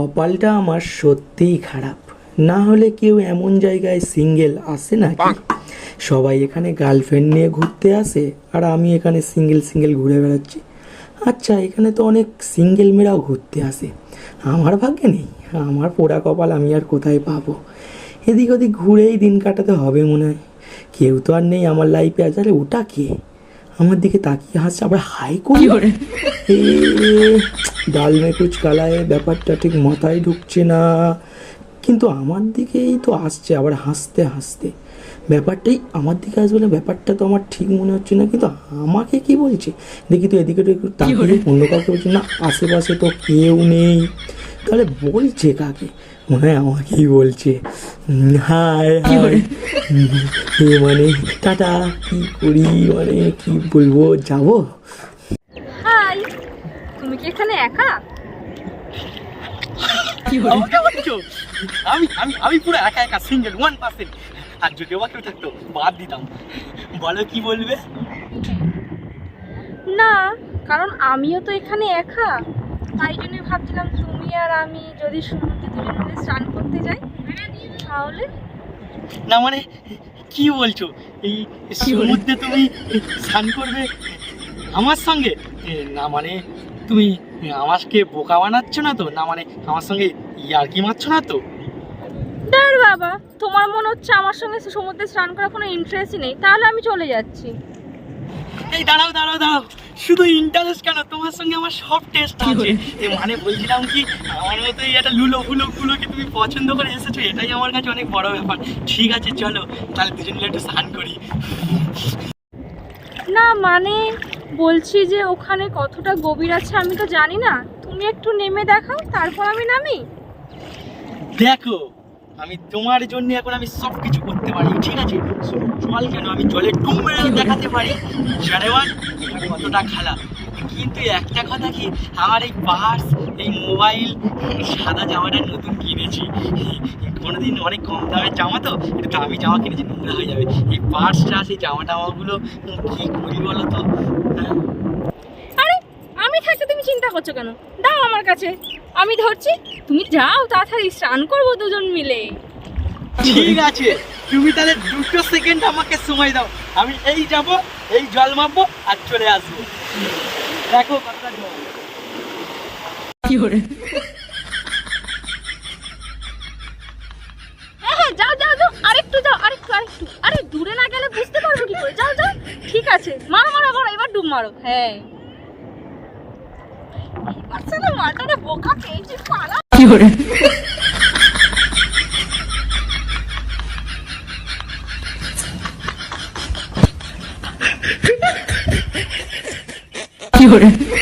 কপালটা আমার সত্যিই খারাপ। না হলে কেউ এমন জায়গায় সিঙ্গেল আসে নাকি? সবাই এখানে গার্লফ্রেন্ড নিয়ে ঘুরতে আসে আর আমি এখানে সিঙ্গেল সিঙ্গেল ঘুরে বেড়াচ্ছি। আচ্ছা এখানে তো অনেক সিঙ্গেল মেয়েরাও ঘুরতে আসে। আমার ভাগ্যে নেই আমার পোড়া কপাল আমি আর কোথায় পাবো? এদিক ওদিক ঘুরেই দিন কাটাতে হবে মনে হয়। কেউ তো আর নেই আমার লাইফে আজ আরে ওটা কে? আমার দিকে তাকিয়ে হাসছে আবার হাই করি। ডাল মেকুচ কালায় ব্যাপারটা ঠিক মাথায় ঢুকছে না। কিন্তু আমার দিকেই তো আসছে আবার হাসতে হাসতে। ব্যাপারটাই আমার দিকে আসবে না ব্যাপারটা তো আমার ঠিক মনে হচ্ছে না। কিন্তু আমাকে কি বলছে? দেখি তো এদিকে তো একটু তাকিয়ে অন্য কাউকে বলছে না আশেপাশে তো কেউ নেই। তাহলে বলছে কাকে? মনে হয় আমাকেই বলছে। হাই এ মানে টাটা কি করি মানে কি বলব যাব? হাই তুমি কি এখানে একা? আমাকে বলছো? আমি আমি আমি পুরো একা একা সিঙ্গেল ওয়ান পার্সেন্ট আর যদি কেউ থাকতো বাদ দিতাম। বলো কি বলবে? না কারণ আমিও তো এখানে একা। তাই জন্য ভাবছিলাম তুমি আর আমি যদি সমুদ্রে দুজন মিলে স্নান করতে যাই তাহলে না মানে কি বলছো? এই সমুদ্রে তুমি স্নান করবে আমার সঙ্গে? না মানে তুমি আমাকে বোকা বানাচ্ছ না তো? না মানে আমার সঙ্গে ইয়ার্কি মারছো না তো? দাঁড় বাবা তোমার মনে হচ্ছে আমার সঙ্গে সমুদ্রে স্নান করার কোনো ইন্টারেস্টই নেই। তাহলে আমি চলে যাচ্ছি। এই দাঁড়াও দাঁড়াও দাঁড়াও। শুধু ইন্টারেস্ট কেন? তোমার সঙ্গে আমার সব টেস্ট আছে। এ মানে বলছিলাম কি আমার মতো এই একটা লুলো ফুলো গুলোকে তুমি পছন্দ করে এসেছ এটাই আমার কাছে অনেক বড় ব্যাপার। ঠিক আছে চলো তাহলে দুজন মিলে একটু স্নান করি। না মানে বলছি যে ওখানে কতটা গভীর আছে আমি তো জানি না। তুমি একটু নেমে দেখাও তারপর আমি নামি। দেখো আমি তোমার জন্য এখন আমি সব কিছু করতে পারি ঠিক আছে? জল কেন? আমি জলে ডুব মেরেও দেখাতে পারি। জানেওয়ান এটা কতটা খেলা। কিন্তু একটা কথা কি? আমার এই পার্স এই মোবাইল সাদা জামাটা নতুন কিনেছি। কোনোদিন অনেক কম দামের জামা তো? একটু দামি জামা কিনেছি নোংরা হয়ে যাবে। এই পার্সটা সেই জামা টামাগুলো কি করি বলো তো? হ্যাঁ? আরে আমি থাকতে তুমি চিন্তা করছ কেন? দাও আমার কাছে। আমি ধরছি তুমি যাও তাড়াতাড়ি স্নান করব দুজন মিলে। ঠিক আছে তুমি তাহলে দুটো সেকেন্ড আমাকে সময় দাও। আমি এই যাব এই জল মাপবো আর চলে আসব। দেখো কতটা জল। হ্যাঁ হ্যাঁ যাও যাও যাও আরেকটু যাও আরেকটু আরেকটু। আরে দূরে না গেলে বুঝতে পারব কি করে? যাও যাও ঠিক আছে। মারো মারো মারো এবার ডুব মারো। হ্যাঁ। মাথাটা বোকা পেয়েছি পালা কি hore